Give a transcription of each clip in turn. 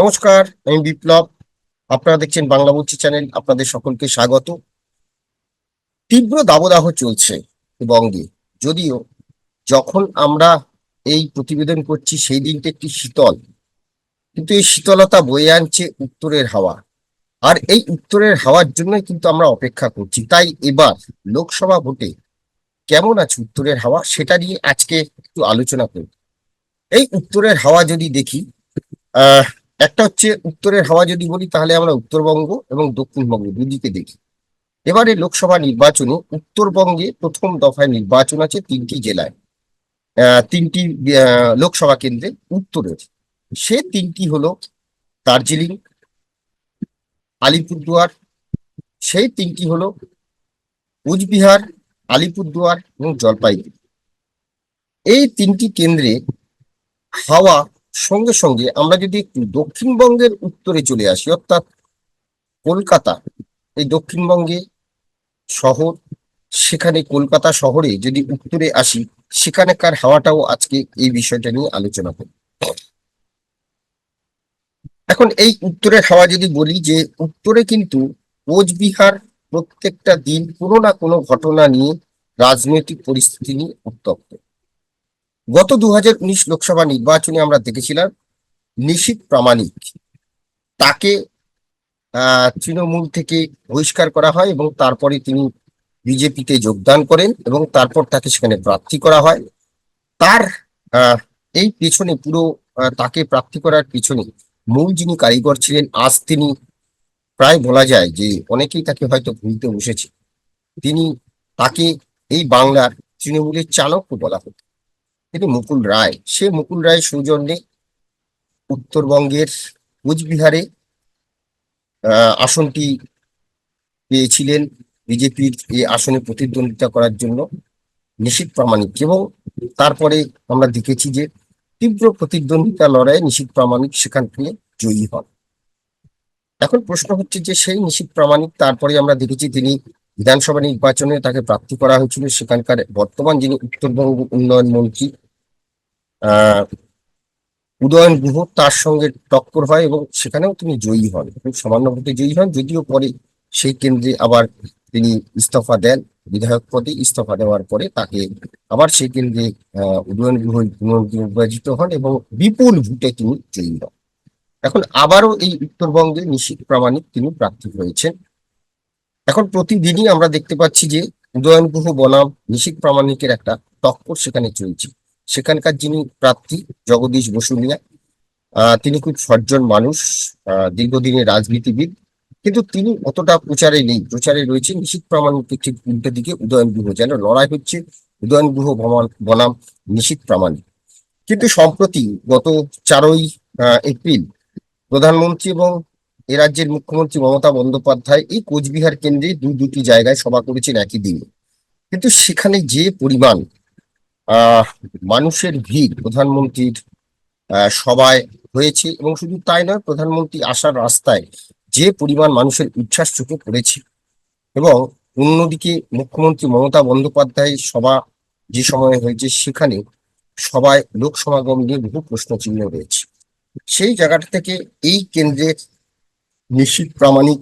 নমস্কার, আমি বিপ্লব। আপনারা দেখছেন বাংলা বলছি চ্যানেল, আপনাদের সকলকে স্বাগত। তীব্র দাবদাহ চলছে বঙ্গে। যদিও যখন আমরা এই প্রতিবেদন করছি, সেই দিনটা একটি শীতল। কিন্তু এই শীতলতা বয়ে আনছে উত্তরের হাওয়া। আর এই উত্তরের হাওয়ার জন্যই কিন্তু আমরা অপেক্ষা করছি। তাই এবার লোকসভা ভোটে কেমন আছে উত্তরের হাওয়া, সেটা নিয়ে আজকে একটু আলোচনা করি এই উত্তরের হাওয়া যদি দেখি, আহ একটা হচ্ছে উত্তরের হাওয়া যদি বলি, তাহলে আমরা উত্তরবঙ্গ এবং দক্ষিণবঙ্গ দুদিকে দেখি। এবারে লোকসভা নির্বাচনে উত্তরবঙ্গে প্রথম দফায় নির্বাচন আছে তিনটি জেলায়। তিনটি লোকসভা কেন্দ্রে উত্তরের। সে তিনটি হলো দার্জিলিং, আলিপুরদুয়ার, সেই তিনটি হলো কুচবিহার, আলিপুরদুয়ার এবং জলপাইগুড়ি। এই তিনটি কেন্দ্রে হাওয়া সঙ্গে সঙ্গে আমরা যদি একটু দক্ষিণবঙ্গের উত্তরে চলে আসি, অর্থাৎ কলকাতা, এই দক্ষিণবঙ্গে শহর, সেখানে কলকাতা শহরে যদি উত্তরে আসি, সেখানকার হাওয়াটাও আজকে এই বিষয়টা নিয়ে আলোচনা করি এখন এই উত্তরের হাওয়া যদি বলি যে, উত্তরে কিন্তু কোচবিহার প্রত্যেকটা দিন কোনো না কোনো ঘটনা নিয়ে রাজনৈতিক পরিস্থিতি নিয়ে উত্তপ্ত। গত দু লোকসভা নির্বাচনে আমরা দেখেছিলাম নিশিত প্রামাণিক তাকে তৃণমূল থেকে বহিষ্কার করা হয় এবং তারপরে তিনি বিজেপিতে যোগদান করেন এবং তারপর তাকে সেখানে প্রার্থী করা হয়। তার এই পেছনে পুরো তাকে প্রার্থী করার পিছনে মূল যিনি কারিগর ছিলেন, আজ তিনি প্রায় বলা যায় যে অনেকেই তাকে হয়তো ভুলতে বসেছে। তিনি তাকে এই বাংলার তৃণমূলের চাণক্য বলা হতো। তিনি মুকুল রায়। সে মুকুল রায় সৌজন্যে উত্তরবঙ্গের কোচবিহারে আসনটি পেয়েছিলেন বিজেপির এই আসনে প্রতিদ্বন্দ্বিতা করার জন্য নিশীত প্রামাণিক এবং তারপরে আমরা দেখেছি যে তীব্র প্রতিদ্বন্দ্বিতা লড়াইয়ে নিশীত প্রামাণিক সেখান থেকে জয়ী হন। এখন প্রশ্ন হচ্ছে যে সেই নিশীত প্রামাণিক, তারপরে আমরা দেখেছি তিনি বিধানসভা নির্বাচনে তাকে প্রার্থী করা হয়েছিল। সেখানকার বর্তমান যিনি উত্তরবঙ্গ উন্নয়ন মন্ত্রী উদয়ন গুহ তার সঙ্গে টক্কর হয় এবং সেখানেও তিনি জয়ী হন। খুব সামান্য ভোটে জয়ী হন, যদিও পরে সেই কেন্দ্রে আবার তিনি ইস্তফা দেন, বিধায়ক পদে ইস্তফা দেওয়ার পরে তাকে আবার সেই কেন্দ্রে উদয়ন গুহ নির্বাচিত হন এবং বিপুল ভোটে তিনি জয়ী হন। এখন আবারও এই উত্তরবঙ্গে নিশীত প্রামাণিক তিনি প্রার্থী হয়েছেন। এখন প্রতিদিনই আমরা দেখতে পাচ্ছি যে উদয়ন গুহ বনাম নিশীত প্রামাণিকের একটা টক্কর সেখানে চলছে। সেখানকার যিনি প্রার্থী জগদীশ বসুনিয়া আহ, তিনি খুব সজ্জন মানুষ দীর্ঘদিনের রাজনীতিবিদ। কিন্তু তিনি অতটা প্রচারে নেই প্রচারে রয়েছে নিশীত প্রামাণিকের ঠিক উল্টো দিকে উদয়ন গুহ যেন লড়াই হচ্ছে উদয়ন গুহ বনাম নিশীত প্রামাণিক কিন্তু সম্প্রতি গত চারই এপ্রিল প্রধানমন্ত্রী এবং এ রাজ্যের মুখ্যমন্ত্রী মমতা বন্দ্যোপাধ্যায় এই কোচবিহার কেন্দ্রে দু দুটি জায়গায় সভা করেছেন একই দিনে। কিন্তু সেখানে যে পরিমাণ মানুষের ভিড় প্রধানমন্ত্রীর সভায় হয়েছে এবং শুধু তাই নয়, প্রধানমন্ত্রী আসার রাস্তায় যে পরিমাণ মানুষের উচ্ছ্বাস চোখে পড়েছে এবং অন্যদিকে মুখ্যমন্ত্রী মমতা বন্দ্যোপাধ্যায় সভা যে সময়ে হয়েছে, সেখানে সবাই লোক সমাগম নিয়ে বহু প্রশ্ন চিহ্ন রয়েছে। সেই জায়গাটা থেকে এই কেন্দ্রের নিশ্চিত প্রামাণিক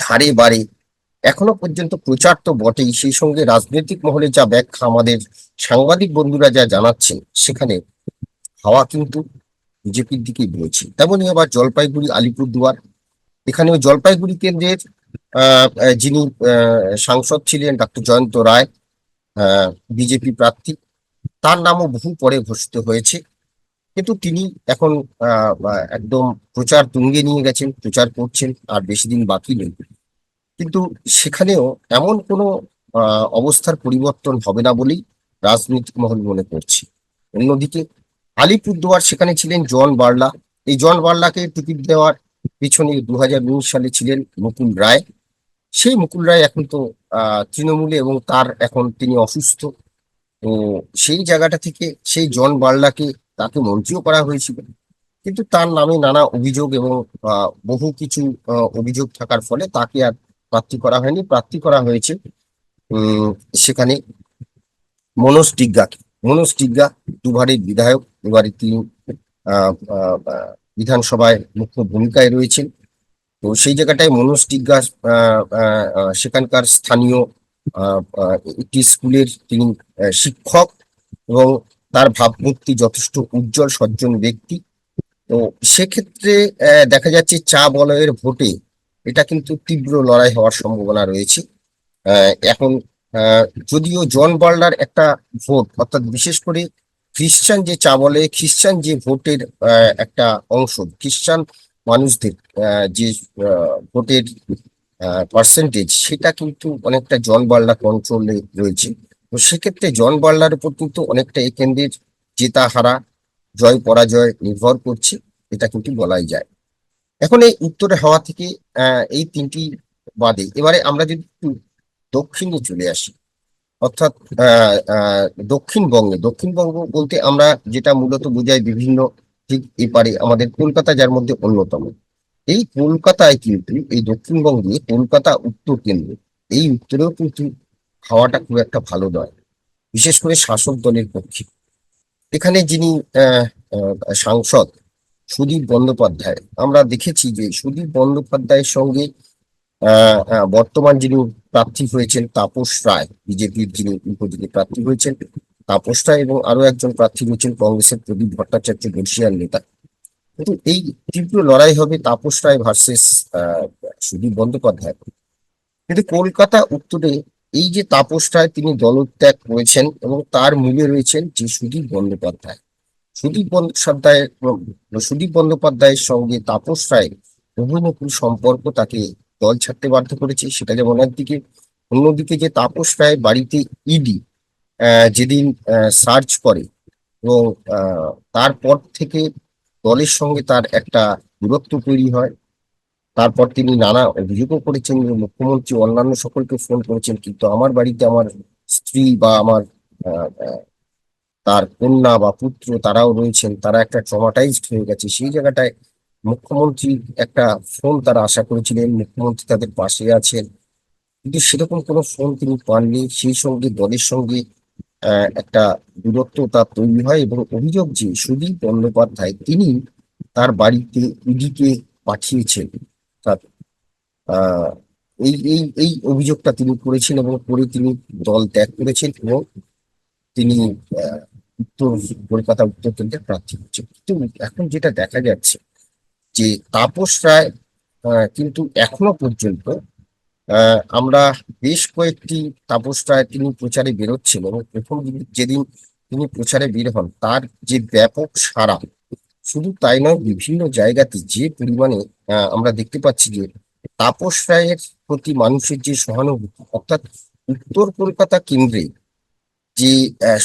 ধারে বাড়ে এখনও পর্যন্ত প্রচার তো বটেই। সেই সঙ্গে রাজনৈতিক মহলে যা ব্যাখ্যা আমাদের সাংবাদিক বন্ধুরা যা জানাচ্ছেন, সেখানে হাওয়া কিন্তু বিজেপির দিকেই বইছে। তেমনই আবার জলপাইগুড়ি, আলিপুরদুয়ার, এখানেও জলপাইগুড়ি কেন্দ্রের যিনি সাংসদ ছিলেন ডক্টর জয়ন্ত রায় বিজেপি প্রার্থী, তার নামও বহু পরে ঘোষিত হয়েছে। কিন্তু তিনি এখন একদম প্রচার তুঙ্গে নিয়ে গেছেন, প্রচার করছেন, আর বেশি দিন বাকি নেই। কিন্তু সেখানেও এমন কোনো অবস্থার পরিবর্তন হবে না বলেই রাজনৈতিক মহল মনে করছে। অন্যদিকে আলিপুরদুয়ার সেখানে ছিলেন জন বার্লা। এই জন বার্লাকে টিকিট দেওয়ার পিছনে দু সালে ছিলেন মুকুল রায়। সেই মুকুল রায় এখন তো তৃণমূলে এবং তার এখন তিনি অসুস্থ। তো সেই জায়গাটা থেকে সেই জন বার্লাকে তাকে মন্ত্রীও করা হয়েছিল। কিন্তু তার নামে নানা অভিযোগ এবং বহু কিছু অভিযোগ থাকার ফলে তাকে আর প্রার্থী করা হয়নি, প্রার্থী করা হয়েছে সেখানে মনোজ টিগ্গাকে মনোজ টিগ্গা দুবারের বিধায়ক, এবারে তিনি বিধানসভায় মুখ্য ভূমিকায় রয়েছেন। তো সেই জায়গাটায় মনোজ টিগ্গা সেখানকার স্থানীয় একটি স্কুলের তিনি শিক্ষক এবং তার ভাবমূর্তি যথেষ্ট উজ্জ্বল, সজ্জন ব্যক্তি। তো সেক্ষেত্রে দেখা যাচ্ছে চা বলয়ের ভোটে এটা কিন্তু তীব্র লড়াই হওয়ার সম্ভাবনা রয়েছে। এখন যদিও জন বার্লার একটা ভোট, অর্থাৎ বিশেষ করে খ্রিস্টান যে চা বলে খ্রিস্টান যে ভোটের একটা অংশ খ্রিস্টান মানুষদের যে ভোটের পার্সেন্টেজ সেটা কিন্তু অনেকটা জন বার্লা কন্ট্রোলে রয়েছে। তো সেক্ষেত্রে জন বার্লার উপর কিন্তু অনেকটা এই কেন্দ্রের জেতা হারা জয় পরাজয় নির্ভর করছে, এটা কিন্তু বলাই যায়। এখন এই উত্তরে হাওয়া থেকে এই তিনটি বাদে এবারে আমরা যদি একটু দক্ষিণে চলে আসি, অর্থাৎ দক্ষিণবঙ্গে, দক্ষিণবঙ্গ বলতে আমরা যেটা মূলত বোঝাই বিভিন্ন ঠিক এপারে আমাদের কলকাতা, যার মধ্যে অন্যতম। এই কলকাতায় কিন্তু, এই দক্ষিণবঙ্গে কলকাতা উত্তর কেন্দ্র, এই উত্তরেও কিন্তু হাওয়াটা খুব একটা ভালো নয়, বিশেষ করে শাসক দলের পক্ষে। এখানে যিনি সাংসদ সুদীপ বন্দ্যোপাধ্যায়। আমরা দেখেছি যে সুদীপ বন্দ্যোপাধ্যায়ের সঙ্গে বর্তমান যিনি প্রার্থী হয়েছেন তাপস রায়, বিজেপির যিনি উপযোগী প্রার্থী হয়েছেন তাপস রায় এবং আরও একজন প্রার্থী হয়েছেন কংগ্রেসের প্রদীপ ভট্টাচার্য বর্ষিয়ার নেতা। কিন্তু এই তীব্র লড়াই হবে তাপস রায় ভার্সেস সুদীপ বন্দ্যোপাধ্যায় কিন্তু কলকাতা উত্তরে এই যে তাপস রায় তিনি দলত্যাগ করেছেন এবং তার মূলে রয়েছেন যে সুদীপ বন্দ্যোপাধ্যায়। সুদীপ বন্দ্যোপাধ্যায়ের সুদীপ বন্দ্যোপাধ্যায়ের সঙ্গে তাপস রায়ের বহুমুখী সম্পর্ক তাকে দল ছাড়তে বাধ্য করেছে। সেটা যেমন একদিকে, অন্যদিকে যে তাপস রায় বাড়িতে ইডি যেদিন সার্চ করে এবং তারপর থেকে দলের সঙ্গে তার একটা দূরত্ব তৈরি হয়। তারপর তিনি নানা অভিযোগও করেছেন মুখ্যমন্ত্রী অন্যান্য সকলকে ফোন করেছেন, কিন্তু আমার বাড়িতে আমার স্ত্রী বা আমার তার কন্যা বা পুত্র তারাও রয়েছেন, তারা একটা ট্রমাটাইজড হয়ে গেছে। সেই জায়গাটায় মুখ্যমন্ত্রী একটা ফোন তারা আশা করেছিলেন, মুখ্যমন্ত্রী তাদের পাশে আছেন। কিন্তু সেরকম কোনো ফোন তিনি পাননি। সেই সঙ্গে, দলের সঙ্গে একটা দূরত্ব তার তৈরি হয় এবং অভিযোগ যে সুদীপ বন্দ্যোপাধ্যায় তিনি তার বাড়িতে ইডিকে পাঠিয়েছেন। তার এই এই এই অভিযোগটা তিনি করেছেন এবং করে তিনি দল ত্যাগ করেছেন এবং তিনি উত্তর, কলকাতা উত্তর কেন্দ্রের প্রার্থী হচ্ছেন কিন্তু এখন যেটা দেখা যাচ্ছে যে তাপস রায় কিন্তু এখনও পর্যন্ত আমরা বেশ কয়েকটি তাপস রায় তিনি প্রচারে বেরোচ্ছেন এবং প্রথম যেদিন তিনি প্রচারে বের হন, তার যে ব্যাপক সারা শুধু তাই নয়, বিভিন্ন জায়গাতে যে পরিমাণে আমরা দেখতে পাচ্ছি যে তাপস রায়ের প্রতি মানুষের যে সহানুভূতি, অর্থাৎ উত্তর কলকাতা কেন্দ্রে যে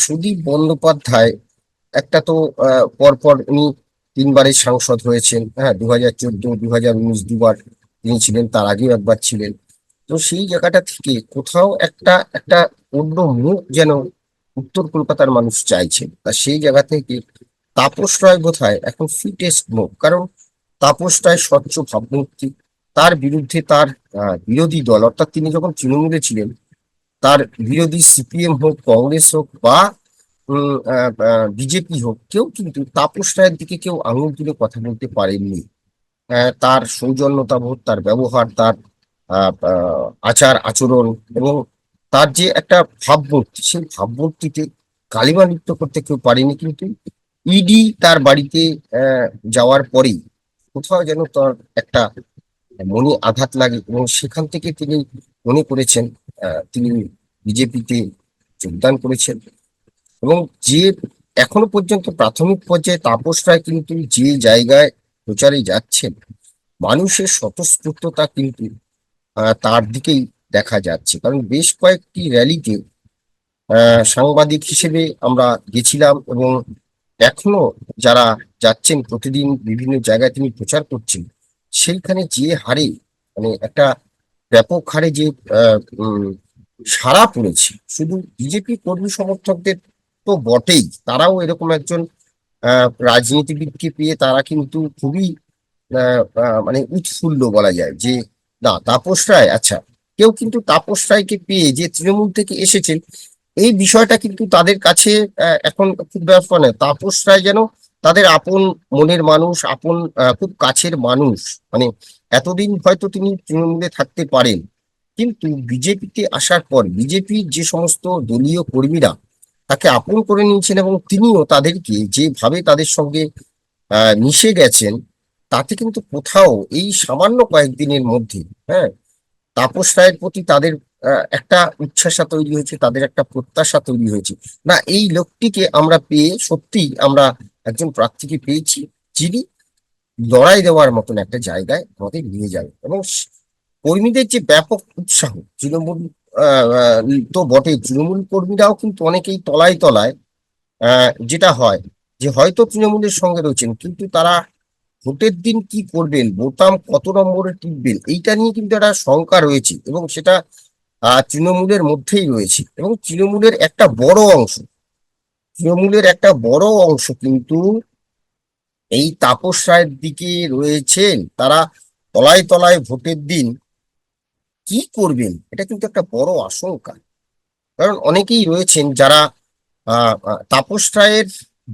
সুদীপ বন্দ্যোপাধ্যায় একটা তো পরপর উনি তিনবারের সাংসদ হয়েছেন হ্যাঁ দু হাজার চোদ্দ দু হাজার উনিশ দুবার তিনি ছিলেন, তার আগেও একবার ছিলেন। তো সেই জায়গাটা থেকে কোথাও একটা একটা অন্য মুখ যেন উত্তর কলকাতার মানুষ চাইছেন তা সেই জায়গা থেকে তাপস রায় বোধহয় এখন ফিটেস্ট মুখ, কারণ তাপস রায় স্বচ্ছ ভাবমূর্তি, তার বিরুদ্ধে তার বিরোধী দল, অর্থাৎ তিনি যখন তৃণমূলে ছিলেন তার বিরোধী সিপিএম হোক, কংগ্রেস হোক বা বিজেপি হোক, কেউ কিন্তু তাপস রায়ের দিকে কেউ আঙুল তুলে কথা বলতে পারেননি। তার সৌজন্যতাবোধ তার ব্যবহার, তার আচার আচরণ এবং তার যে একটা ভাবমূর্তি, সেই ভাবমূর্তিতে কালিমা নৃত্য করতে কেউ পারেনি কিন্তু ইডি তার বাড়িতে যাওয়ার পরেই কোথাও যেন তার একটা মনে আঘাত লাগে এবং সেখান থেকে তিনি মনে করেছেন তিনি বিজেপিতে যোগদান করেছেন। এবং যে এখনও পর্যন্ত প্রাথমিক পর্যায়ে তাপস রায় কিন্তু যে জায়গায় প্রচারে যাচ্ছেন, মানুষের স্বতঃস্ফূর্ততা কিন্তু তার দিকেই দেখা যাচ্ছে। কারণ বেশ কয়েকটি র্যালিতে সাংবাদিক হিসেবে আমরা গেছিলাম এবং এখনও যারা যাচ্ছেন প্রতিদিন বিভিন্ন জায়গায় তিনি প্রচার করছেন, সেইখানে যে হারে মানে একটা ব্যাপক হারে যে সাড়া পড়েছে, শুধু বিজেপি কর্মী সমর্থকদের তো বটেই, তারাও এরকম একজন রাজনীতিবিদকে পেয়ে তারা কিন্তু খুবই মানে উৎফুল্ল বলা যায় যে, না, তাপস রায় আচ্ছা কেউ কিন্তু তাপস রায়কে পেয়ে যে তৃণমূল থেকে এসেছেন, এই বিষয়টা কিন্তু তাদের কাছে এখন খুব ব্যাপার নয়। তাপস রায় যেন তাদের আপন মনের মানুষ, আপন খুব কাছের মানুষ মানে এতদিন হয়তো তিনি তৃণমূলে থাকতে পারেন। কিন্তু বিজেপিতে আসার পর বিজেপির যে সমস্ত দলীয় কর্মীরা তাকে আপন করে নিয়েছেন এবং তিনিও তাদেরকে যেভাবে তাদের সঙ্গে মিশে গেছেন, তাতে কিন্তু কোথাও এই সামান্য কয়েকদিনের মধ্যে হ্যাঁ তাপস রায়ের প্রতি তাদের একটা উচ্ছ্বাসা তৈরি হয়েছে, তাদের একটা প্রত্যাশা তৈরি হয়েছে। না, এই লোকটিকে আমরা পেয়ে সত্যি আমরা একজন প্রার্থীকে পেয়েছি, যিনি লড়াই দেওয়ার মতন একটা জায়গায় আমাদের নিয়ে যাবে এবং কর্মীদের যে ব্যাপক উৎসাহ, তৃণমূল তো বটে তৃণমূল কর্মীরাও কিন্তু অনেকেই তলায় তলায় যেটা হয় যে হয়তো তৃণমূলের সঙ্গে রয়েছেন, কিন্তু তারা ভোটের দিন কি করবেন বোতাম কত নম্বরে টিপবেন এইটা নিয়ে কিন্তু একটা শঙ্কা রয়েছে এবং সেটা তৃণমূলের মধ্যেই রয়েছে। এবং তৃণমূলের একটা বড় অংশ, তৃণমূলের একটা বড় অংশ কিন্তু এই তাপস রায়ের দিকে রয়েছেন তারা তলায় তলায় ভোটের দিন কি করবেন? এটা কিন্তু একটা বড় আশঙ্কা কারণ অনেকেই রয়েছেন যারা তাপস রায়ের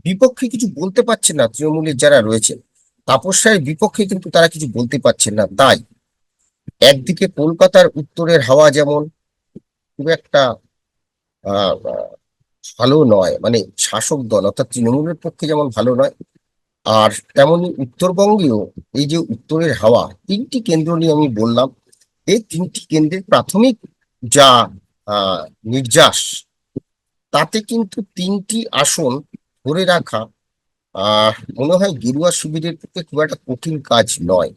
বিপক্ষে কিছু বলতে পারছেন না, তৃণমূলের যারা রয়েছেন। তাপস রায়ের বিপক্ষে কিন্তু তারা কিছু বলতে পারছেন না। তাই একদিকে কলকাতার উত্তরের হাওয়া যেমন, খুব একটা ভালো নয় মানে শাসক দল, অর্থাৎ তৃণমূলের পক্ষে যেমন ভালো নয় আর তেমনি উত্তরবঙ্গেও এই যে উত্তরের হাওয়া, তিনটি কেন্দ্র নিয়ে আমি বললাম। এই তিনটি কেন্দ্রের প্রাথমিক যা নির্যাস, তাতে কিন্তু তিনটি আসন ধরে রাখা মনে হয় গেরুয়া শিবিরের পক্ষে খুব একটা কঠিন কাজ নয়।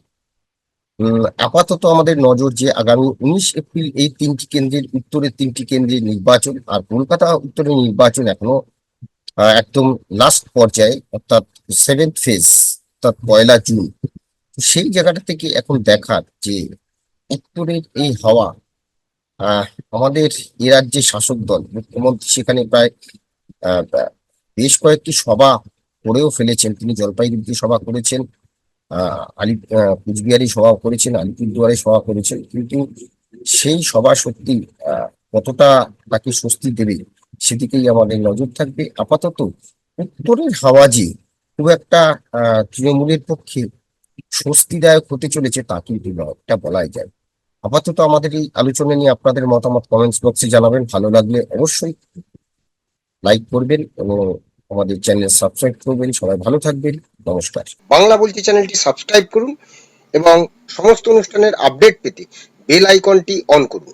আপাতত আমাদের নজর যে আগামী উনিশ এপ্রিল এই তিনটি কেন্দ্রের, উত্তরের তিনটি কেন্দ্রের নির্বাচন আর কলকাতা উত্তরের নির্বাচন এখনও একদম লাস্ট পর্যায়ে, অর্থাৎ সেভেন্থ ফেজ অর্থাৎ পয়লা জুন সেই জায়গাটা থেকে এখন দেখার যে উত্তরের এই হাওয়া আমাদের এ রাজ্যের শাসক দল, মুখ্যমন্ত্রী সেখানে প্রায় বেশ কয়েকটি সভা করেও ফেলেছেন। তিনি জলপাইগুড়িতে সভা করেছেন আলি কুচবিহারে সভা করেছেন, আলিপুরদুয়ারে সভা করেছেন। কিন্তু সেই সভা সত্যি কতটা তাকে স্বস্তি দেবে সেদিকেই আমাদের নজর থাকবে। আপাতত উত্তরের হাওয়া যে খুব একটা তৃণমূলের পক্ষে স্বস্তিদায়ক হতে চলেছে তা কিন্তু এটা বলাই যায়। আপাতত আমাদের এই আলোচনা নিয়ে আপনাদের মতামত কমেন্টস বক্সে জানাবেন, ভালো লাগলে অবশ্যই লাইক করবেন এবং আমাদের চ্যানেল সাবস্ক্রাইব করবেন। সবাই ভালো থাকবেন, নমস্কার। বাংলা বলছি চ্যানেলটি সাবস্ক্রাইব করুন এবং সমস্ত অনুষ্ঠানের আপডেট পেতে বেল আইকনটি অন করুন।